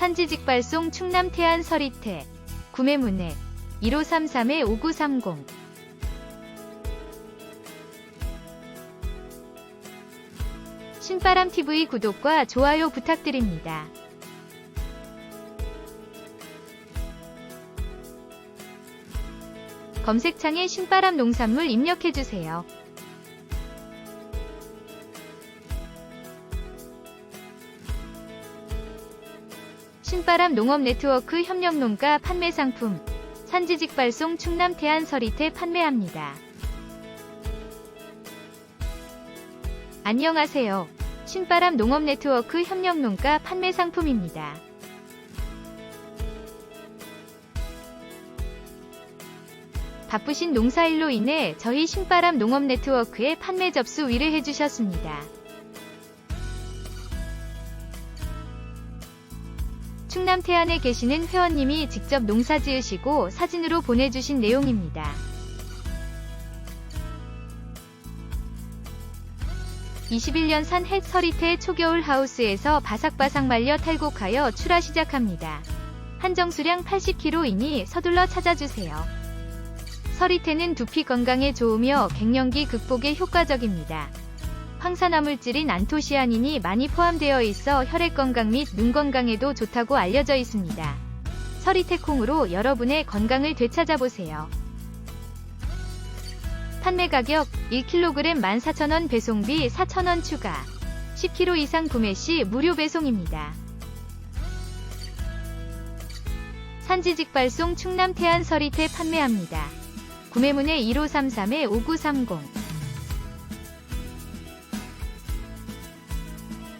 산지직발송 충남 태안 서리태 구매 문의 1533-5930 신바람TV 구독과 좋아요 부탁드립니다. 검색창에 신바람 농산물 입력해주세요. 신바람 농업 네트워크 협력 농가 판매 상품 산지직 발송 충남 태안 서리태 판매합니다. 안녕하세요. 신바람 농업 네트워크 협력 농가 판매 상품입니다. 바쁘신 농사일로 인해 저희 신바람 농업 네트워크에 판매 접수 위를 해주셨습니다. 충남 태안에 계시는 회원님이 직접 농사 지으시고 사진으로 보내주신 내용입니다. 21년 산 햇 서리태 초겨울 하우스에서 바삭바삭 말려 탈곡하여 출하 시작합니다. 한정 수량 80kg이니 서둘러 찾아주세요. 서리태는 두피 건강에 좋으며 갱년기 극복에 효과적입니다. 황산화물질인 안토시아닌이 많이 포함되어 있어 혈액 건강 및 눈 건강에도 좋다고 알려져 있습니다. 서리태콩으로 여러분의 건강을 되찾아보세요. 판매 가격 1kg 14,000원 배송비 4,000원 추가 10kg 이상 구매 시 무료 배송입니다. 산지 직발송 충남 태안 서리태 판매합니다. 구매문의 1533-5930